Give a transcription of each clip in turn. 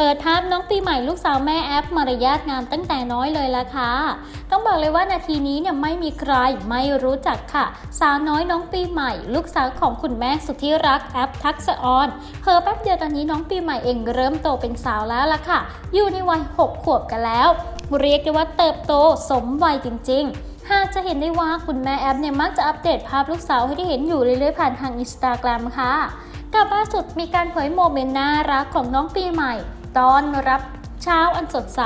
เปิดภาพน้องปีใหม่ลูกสาวแม่แอปมารยาทงามตั้งแต่น้อยเลยละค่ะ ต้องบอกเลยว่านาทีนี้เนี่ยไม่มีใครไม่รู้จักค่ะ สาวน้อยน้องปีใหม่ ลูกสาวของคุณแม่สุดที่รักแอปทักษออนเพอแป๊บเดียวตอนนี้น้องปีใหม่เองเริ่มโตเป็นสาวแล้วละค่ะ อยู่ในวัย 6 ขวบกันแล้ว เรียกได้ว่าเติบโตสมวัยจริง ๆหากจะเห็นได้ว่าคุณแม่แอปเนี่ยมักจะอัปเดตภาพลูกสาวให้ได้เห็นอยู่เรื่อยๆผ่านทางอินสตาแกรมค่ะ กับล่าสุดมีการเผยโมเมนต์น่ารักของน้องปีใหม่ ตอนรับเช้าอันสดใส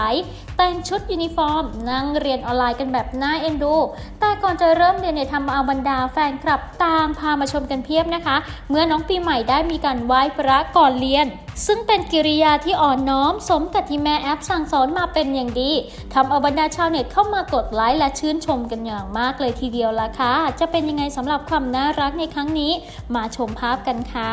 แต่งชุดยูนิฟอร์ม นั่งเรียนออนไลน์กันแบบน่าเอ็นดู แต่ก่อนจะเริ่มเรียนเนี่ยทำเอาบรรดาแฟนคลับตามพามาชมกันเพียบนะคะ เมื่อน้องปีใหม่ได้มีการไหว้พระก่อนเรียน ซึ่งเป็นกิริยาที่อ่อนน้อมสมกับที่แม่แอปสั่งสอนมาเป็นอย่างดีทำเอาบรรดาชาวเน็ตเข้ามากดไลค์และชื่นชมกันอย่างมากเลยทีเดียวละค่ะ จะเป็นยังไงสำหรับความน่ารักในครั้งนี้ มาชมภาพกันค่ะ